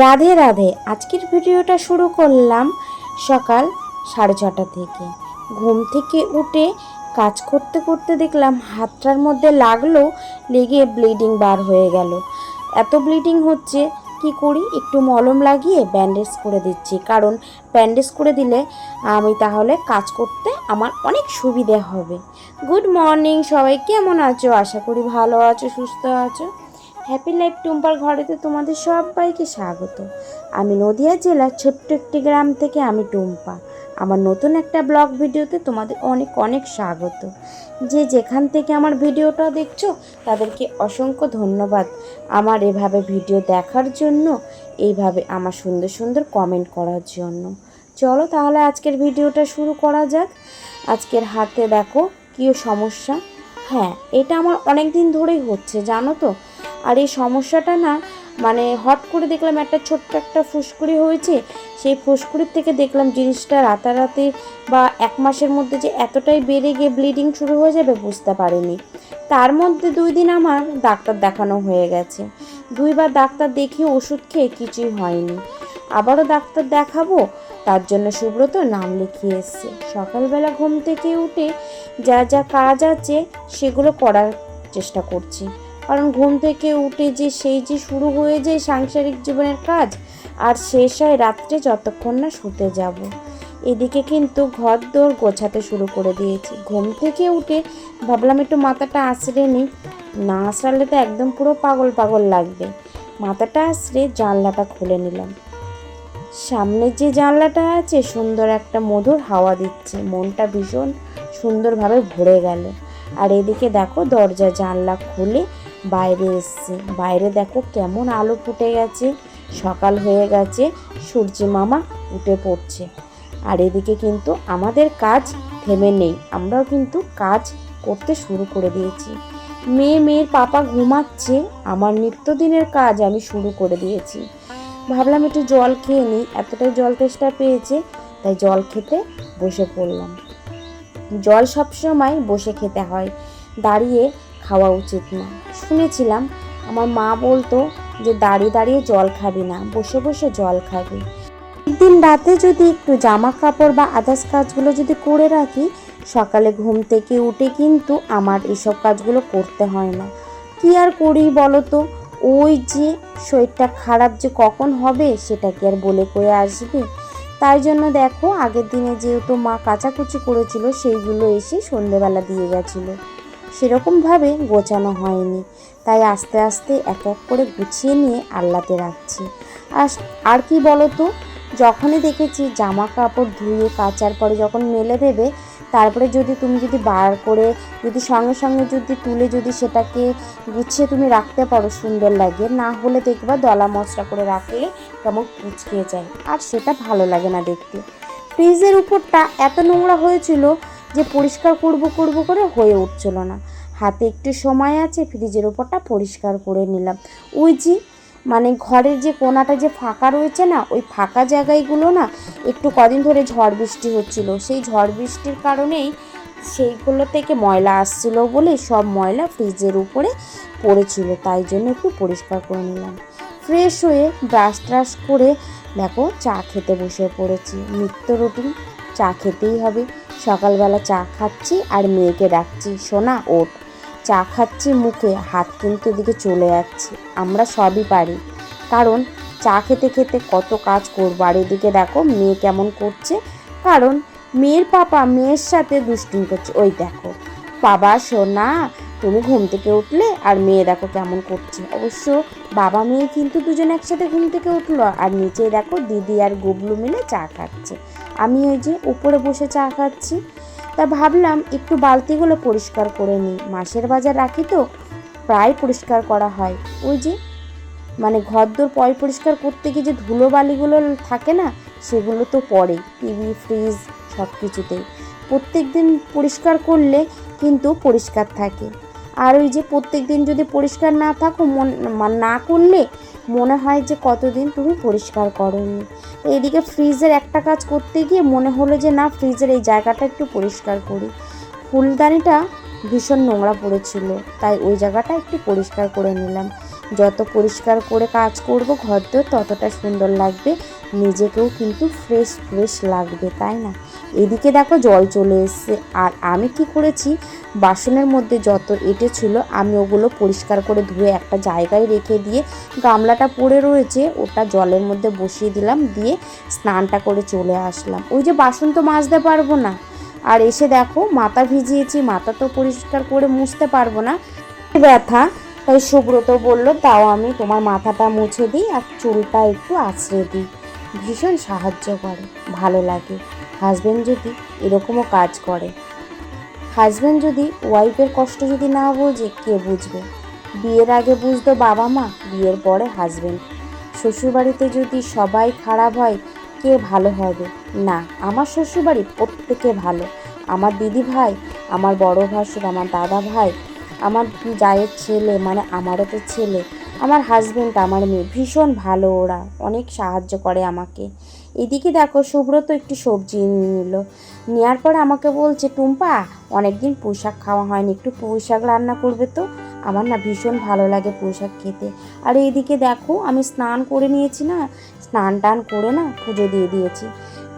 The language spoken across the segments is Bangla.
রাধে রাধে। আজকের ভিডিওটা শুরু করলাম সকাল সাড়ে ছটা থেকে। ঘুম থেকে উঠে কাজ করতে করতে দেখলাম হাতটার মধ্যে লাগল, লেগে ব্লিডিং বার হয়ে গেল। এত ব্লিডিং হচ্ছে, কি করি? একটু মলম লাগিয়ে ব্যান্ডেজ করে দিচ্ছি। কারণ ব্যান্ডেজ করে দিলে আমি তাহলে কাজ করতে আমার অনেক সুবিধে হবে। গুড মর্নিং সবাই, কেমন আছো? আশা করি ভালো আছো, সুস্থ আছো। হ্যাপি লাইফ টুম্পার ঘরেতে তোমাদের সবাইকে স্বাগত। আমি নদিয়া জেলার ছোট্ট একটি গ্রাম থেকে আমি টুম্পা। আমার নতুন একটা ব্লগ ভিডিওতে তোমাদের অনেক অনেক স্বাগত। যে যেখান থেকে আমার ভিডিওটা দেখছ, তাদেরকে অসংখ্য ধন্যবাদ। আমার এভাবে ভিডিও দেখার জন্য, এইভাবে আমার সুন্দর সুন্দর কমেন্ট করার জন্য। চলো তাহলে আজকের ভিডিওটা শুরু করা যাক। আজকের হাতে দেখো কী সমস্যা? হ্যাঁ এটা আমার অনেক দিন ধরেই হচ্ছে, জানো তো? আর এই সমস্যাটা না মানে হট করে দেখলাম একটা ছোট্ট একটা ফুসকুড়ি হয়েছে, সেই ফুসকুড়ির থেকে দেখলাম জিনিসটা রাতারাতি বা এক মাসের মধ্যে যে এতটাই বেড়ে গিয়ে ব্লিডিং শুরু হয়ে যাবে বুঝতে পারিনি। তার মধ্যে দুই দিন আমার ডাক্তার দেখানো হয়ে গেছে। দুইবার ডাক্তার দেখিয়ে ওষুধ খেয়ে কিছুই হয়নি। আবারও ডাক্তার দেখাবো, তার জন্য সুব্রত নাম লিখিয়ে এসছে। সকালবেলা ঘুম থেকে উঠে যা যা কাজ আছে সেগুলো করার চেষ্টা করছি। কারণ ঘুম থেকে উঠে যে সেই যে শুরু হয়ে যায় সাংসারিক জীবনের কাজ, আর শেষ হয় রাত্রে যতক্ষণ না শুতে যাব। এদিকে কিন্তু ঘর দোর গোছাতে শুরু করে দিয়েছি। ঘুম থেকে উঠে ভাবলাম একটু মাথাটা আঁচড়ে নিই। না আঁচড়ালে তো একদম পুরো পাগল পাগল লাগবে। মাথাটা আঁচড়ে জানলাটা খুলে নিলাম। সামনে যে জানলাটা আছে সুন্দর একটা মধুর হাওয়া দিচ্ছে। মনটা ভীষণ সুন্দরভাবে ভরে গেল। আর এদিকে দেখো দরজা জানলা খুলে বাইরে এসছে। বাইরে দেখো কেমন আলো ফুটে গেছে। সকাল হয়ে গেছে, সূর্য মামা উঠে পড়ছে। আর এদিকে কিন্তু আমাদের কাজ থেমে নেই। আমরাও কিন্তু কাজ করতে শুরু করে দিয়েছি। মেয়ে মেয়ের পাপা ঘুমাচ্ছে, আমার নিত্যদিনের কাজ আমি শুরু করে দিয়েছি। ভাবলাম একটু জল খেয়ে নিই। এতটাই জল তেষ্টা পেয়েছে, তাই জল খেতে বসে পড়লাম। জল সবসময় বসে খেতে হয়। দাঁড়িয়ে খাওয়া উচিত না। শুনেছিলাম, আমার মা বলতো যে দাঁড়িয়ে দাঁড়িয়ে জল খাবি না, বসে বসে জল খাবি। একদিন রাতে যদি একটু জামা কাপড় বা আদার্স কাজগুলো যদি করে রাখি, সকালে ঘুম থেকে উঠে কিন্তু আমার এসব কাজগুলো করতে হয় না। কি আর করি বলো তো ওই যে শরীরটা খারাপ যে কখন হবে সেটা কি আর বলে করে আসবে? তাই জন্য দেখো, আগের দিনে যেহেতু মা কাচাকুচি করেছিল, সেইগুলো এসে সন্ধেবেলা দিয়ে গেছিল। সেরকমভাবে গোছানো হয়নি। তাই আস্তে আস্তে এক এক করে গুছিয়ে নিয়ে আল্লাতে রাখছি। আর আর কি বলো তো যখনই দেখেছি জামা কাপড় ধুয়ে কাচার পরে যখন মেলে দেবে, তারপরে যদি তুমি যদি বার করে, যদি সঙ্গে সঙ্গে যদি তুলে যদি সেটাকে গুছিয়ে তুমি রাখতে পারো সুন্দর লাগে, না হলে দেখবা দলা মশলা করে রাখলে কেমন কুচকে যায়। আর সেটা ভালো লাগে না দেখতে। ফ্রিজের উপরটা এত নোংরা হয়েছিল যে পরিষ্কার করব করব করে হয়ে উঠছিল না। হাতে একটু সময় আছে, ফ্রিজের ওপরটা পরিষ্কার করে নিলাম। ওই যে মানে ঘরের যে কোনাটা যে ফাঁকা রয়েছে না, ওই ফাঁকা জায়গাগুলো না, একটু কদিন ধরে ঝড় বৃষ্টি হচ্ছিল। সেই ঝড় বৃষ্টির কারণেই সেইগুলো থেকে ময়লা আসছিল বলে সব ময়লা ফ্রিজের উপরে পড়েছিল। তাই জন্য একটু পরিষ্কার করে নিলাম। ফ্রেশ হয়ে ব্রাশ ট্রাশ করে, দেখো, চা খেতে বসে পড়েছি। নিত্য রুটিন চা খেতেই হবে। সকালবেলা চা খাচ্ছি আর মেয়েকে ডাকছি, সোনা, ওঠ। চা খাচ্ছি মুখে, হাত কিন্তু এদিকে চলে যাচ্ছে। আমরা সবই পারি। কারণ চা খেতে খেতে কত কাজ করব। আর এদিকে দেখো, মেয়ে কেমন করছে। কারণ মেয়ের পাপা মেয়ের সাথে দুষ্টুমি করছে। ওই দেখো, বাবা, সোনা, তুমি ঘুম থেকে উঠলে? আর মেয়ে দেখো কেমন করছে। অবশ্য বাবা মেয়ে কিন্তু দুজন একসাথে ঘুম থেকে উঠল। আর নিচে দেখো, দিদি আর গুবলু মিলে চা খাচ্ছে। আমি ওই যে উপরে বসে চা খাচ্ছি, তা ভাবলাম একটু বালতিগুলো পরিষ্কার করে নিই। মাসের বাজার রাখি তো, প্রায় পরিষ্কার করা হয়। ওই যে মানে ঘরদোর পয় পরিষ্কার করতে গিয়ে যে ধুলো বালিগুলো থাকে না, সেগুলো তো পড়ে, টিভি, ফ্রিজ সব কিছুতেই প্রত্যেক দিন পরিষ্কার করলে কিন্তু পরিষ্কার থাকে। আর ওই যে প্রত্যেক দিন যদি পরিষ্কার না থাকো, মন না করলে মনে হয় যে কতদিন তুমি পরিষ্কার করোনি। এদিকে ফ্রিজের একটা কাজ করতে গিয়ে মনে হলো যে না, ফ্রিজের এই জায়গাটা একটু পরিষ্কার করি। ফুলদানিটা ভীষণ নোংরা পড়েছিল, তাই ওই জায়গাটা একটু পরিষ্কার করে নিলাম। যত পরিষ্কার করে কাজ করব ঘর ততটা সুন্দর লাগবে, নিজেকেও কিন্তু ফ্রেশ ফ্রেশ লাগবে, তাই না? এদিকে দেখো জল চলে এসছে। আর আমি কি করেছি? বাসনের মধ্যে যত এঁটে ছিল, আমি ওগুলো পরিষ্কার করে ধুয়ে একটা জায়গায় রেখে দিয়ে গামলাটা পড়ে রয়েছে, ওটা জলের মধ্যে বসিয়ে দিলাম, দিয়ে স্নানটা করে চলে আসলাম। ওই যে বাসন তো মাজতে পারব না। আর এসে দেখো মাথা ভিজিয়েছি, মাথা তো পরিষ্কার করে মুছতে পারব না। ব্যথা, তাই সুব্রত বলল তাও আমি তোমার মাথাটা মুছে দিই আর চুলটা একটু আছড়ে দিই। ভীষণ সাহায্য করে, ভালো লাগে। হাজব্যান্ড যদি এরকমও কাজ করে। হাজব্যান্ড যদি ওয়াইফের কষ্ট যদি না বোঝে, কে বুঝবে? বিয়ের আগে বুঝতো বাবা মা, বিয়ের পরে হাজব্যান্ড শ্বশুরবাড়িতে যদি সবাই খারাপ হয়, কে ভালো হবে? না, আমার শ্বশুরবাড়ি প্রত্যেকে ভালো। আমার দিদি ভাই, আমার বড় ভাসুর, আমার দাদা ভাই, আমার জায়ের ছেলে মানে আমারও তো ছেলে, আমার হাজবেন্ড আমার মেয়ে, ভীষণ ভালো ওরা। অনেক সাহায্য করে আমাকে। এদিকে দেখো সুব্রত একটু সবজি নিয়ে নিল। নেওয়ার পরে আমাকে বলছে, টুম্পা, অনেকদিন পুঁই শাক খাওয়া হয়নি, একটু পুঁই শাক রান্না করবে তো? আমার না ভীষণ ভালো লাগে পুঁই শাক খেতে। আর এইদিকে দেখো, আমি স্নান করে নিয়েছি না, স্নান টান করে না পুজো দিয়ে দিয়েছি।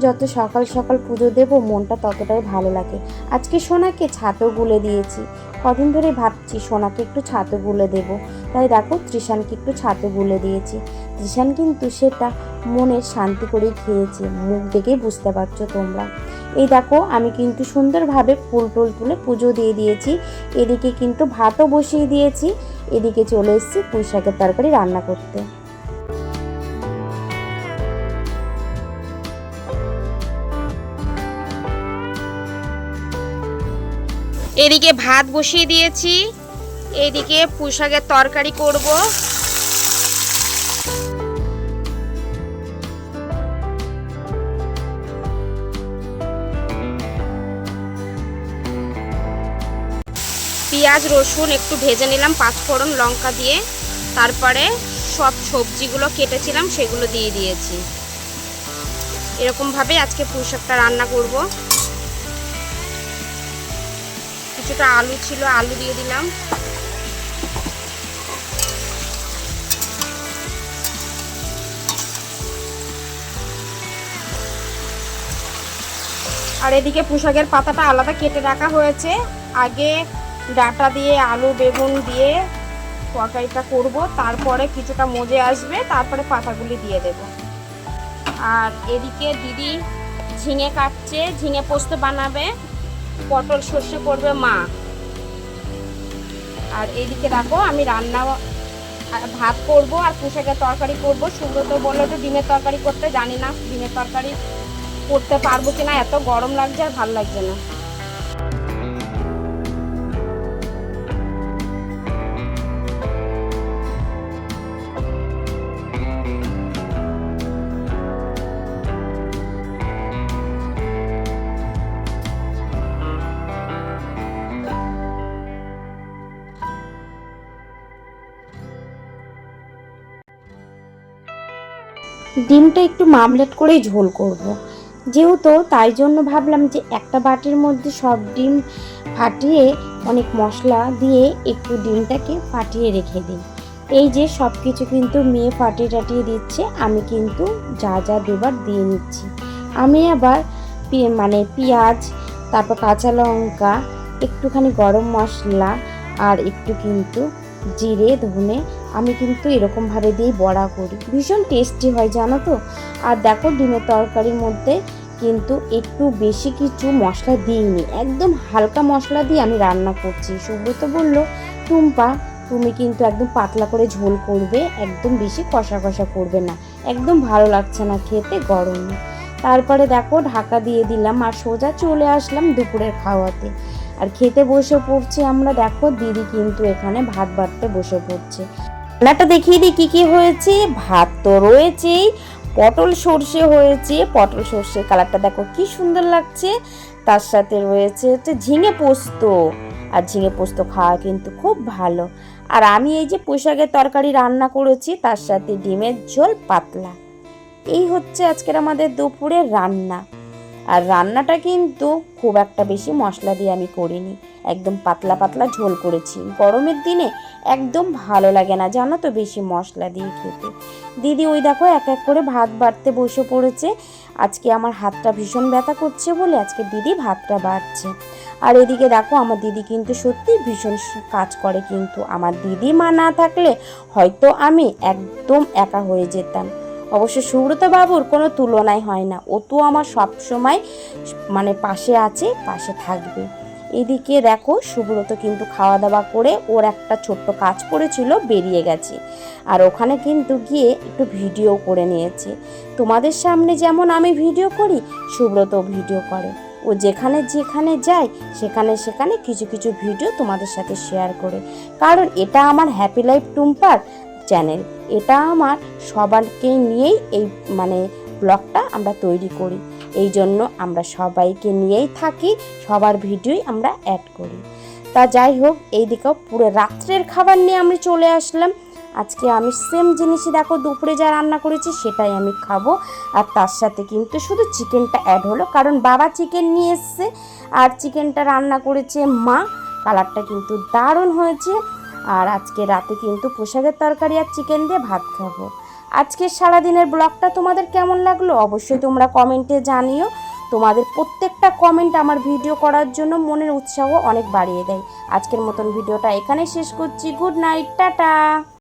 যত সকাল সকাল পুজো দেব, মনটা ততটাই ভালো লাগে। আজকে সোনাকে ছাতও গুলে দিয়েছি। কদিন ধরে ভাবছি সোনাকে একটু ছাতু গুলে দেব। তাই দেখো ত্রিশানকে একটু ছাতু গুলে দিয়েছি। ত্রিশান কিন্তু সেটা মনের শান্তি করেই খেয়েছে। মুখ দেখেই বুঝতে পারছ তোমরা। এই দেখো, আমি কিন্তু সুন্দরভাবে ফুল টুল তুলে পুজো দিয়ে দিয়েছি। এদিকে কিন্তু ভাতও বসিয়ে দিয়েছি। এদিকে চলে এসেছি পুঁই শাকের তরকারি রান্না করতে। এদিকে ভাত বসিয়ে দিয়েছি। এদিকে পুঁশাকের তরকারি করব। পেঁয়াজ, রসুন একটু ভেজে নিলাম পাঁচফোড়ন লঙ্কা দিয়ে। তারপরে সব সবজিগুলো কেটেছিলাম, সেগুলো দিয়ে দিয়েছি। এরকমভাবে আজকে পুঁশাকটা রান্না করব। কিছুটা আলু ছিল, আলু দিয়ে দিলাম। আর এদিকে পুঁশাকের পাতাটা আলাদা কেটে রাখা হয়েছে। আগে ডাটা দিয়ে, আলু, বেগুন দিয়ে তরকারিটা করব। তারপরে কিছুটা মজে আসবে, তারপরে পাতাগুলি দিয়ে দেব। আর এদিকে দিদি ঝিঙে কাটছে, ঝিঙে পোস্ত বানাবে, পটল সর্ষে করবে মা। আর এদিকে রাখো আমি রান্না ভাত করব আর পুঁশাকের তরকারি করব। সুব্রত বলল তো ডিমের তরকারি করতে, জানি না ডিমের তরকারি করতে পারব কিনা, এত গরম লাগছে আর ভালো লাগছে না। ডিমটা একটু মামলেট করেই ঝোল করব। যেহেতু তাই জন্য ভাবলাম যে একটা বাটির মধ্যে সব ডিম ফাটিয়ে অনেক মশলা দিয়ে একটু ডিমটাকে ফাটিয়ে রেখে দিই এই যে সব কিছু কিন্তু মেয়ে ফাটিয়ে টাটিয়ে দিচ্ছে, আমি কিন্তু যা যা দেবার দিয়ে নিচ্ছি আমি আবার মানে পেঁয়াজ, তারপর কাঁচা লঙ্কা, একটুখানি গরম মশলা আর একটু কিন্তু জিরে, ধনে আমি কিন্তু এরকমভাবে দিয়েই বড়া করি। ভীষণ টেস্টি হয়, জানো তো? আর দেখো, ডিমের তরকারির মধ্যে কিন্তু একটু বেশি কিছু মশলা দিইনি। একদম হালকা মশলা দিয়ে আমি রান্না করছি। সুব্রত বলল, টুম্পা, তুমি কিন্তু একদম পাতলা করে ঝোল করবে, একদম বেশি কষা কষা করবে না। একদম ভালো লাগছে না খেতে, গরমে। তারপরে দেখো, ঢাকা দিয়ে দিলাম আর সোজা চলে আসলাম দুপুরের খাওয়াতে। আর খেতে বসে পড়ছি আমরা, দেখো, দিদি কিন্তু এখানে ভাত বাড়তে বসে পড়ছে। রান্নাটা দেখিয়ে দিই, কী কী হয়েছে? ভাত তো রয়েছেই, পটল সর্ষে হয়েছে, পটল সর্ষের কালারটা দেখো কি সুন্দর লাগছে। তার সাথে রয়েছে হচ্ছে ঝিঙে পোস্ত, আর ঝিঙে পোস্ত খাওয়া কিন্তু খুব ভালো। আর আমি এই যে পোশাকের তরকারি রান্না করেছি, তার সাথে ডিমের ঝোল পাতলা। এই হচ্ছে আজকের আমাদের দুপুরের রান্না। আর রান্নাটা কিন্তু খুব একটা বেশি মশলা দিয়ে আমি করিনি। একদম পাতলা পাতলা ঝোল করেছি। গরমের দিনে একদম ভালো লাগে না, জানো তো, বেশি মশলা দিয়ে খেতে। দিদি, ওই দেখো, এক এক করে ভাত বাড়তে বসে পড়েছে। আজকে আমার হাতটা ভীষণ ব্যথা করছে বলে আজকে দিদি ভাতটা বাড়ছে। আর এদিকে দেখো, আমার দিদি কিন্তু সত্যি ভীষণ কাজ করে কিন্তু। আমার দিদি মা না থাকলে হয়তো আমি একদম একা হয়ে যেতাম। অবশ্য সুব্রত বাবুর কোনো তুলনাই হয় না। ও তো আমার সবসময় মানে পাশে আছে, পাশে থাকবে। এদিকে দেখো সুব্রত কিন্তু খাওয়া দাওয়া করে ওর একটা ছোট্ট কাজ পড়েছিল বেরিয়ে গেছে। আর ওখানে কিন্তু গিয়ে একটু ভিডিও করে নিয়েছে। তোমাদের সামনে যেমন আমি ভিডিও করি সুব্রত ভিডিও করে। ও যেখানে যেখানে যায়, সেখানে সেখানে কিছু কিছু ভিডিও তোমাদের সাথে শেয়ার করে। কারণ এটা আমার হ্যাপি লাইফ টুম্পার চ্যানেল এটা আমার সবারকে নিয়েই এই মানে ব্লগটা আমরা তৈরি করি। এই জন্য আমরা সবাইকে নিয়েই থাকি, সবার ভিডিওই আমরা অ্যাড করি। তা যাই হোক এই দিকেও পুরো রাত্রের খাবার নিয়ে আমি চলে আসলাম। আজকে আমি সেম জিনিসই দেখো, দুপুরে যা রান্না করেছি সেটাই আমি খাব। আর তার সাথে কিন্তু শুধু চিকেনটা অ্যাড হলো, কারণ বাবা চিকেন নিয়ে এসছে, আর চিকেনটা রান্না করেছে মা। কালারটা কিন্তু দারুণ হয়েছে। আর আজকে রাতে কিন্তু পোশাকের তরকারি আর চিকেন দিয়ে ভাত খাব। আজকের সারাদিনের ব্লগটা তোমাদের কেমন লাগল? অবশ্যই তোমরা কমেন্টে জানিও। তোমাদের প্রত্যেকটা কমেন্ট আমার ভিডিও করার জন্য মনের উৎসাহ অনেক বাড়িয়ে দেয়। আজকের মতন ভিডিওটা এখানে শেষ করছি। Good night, tata!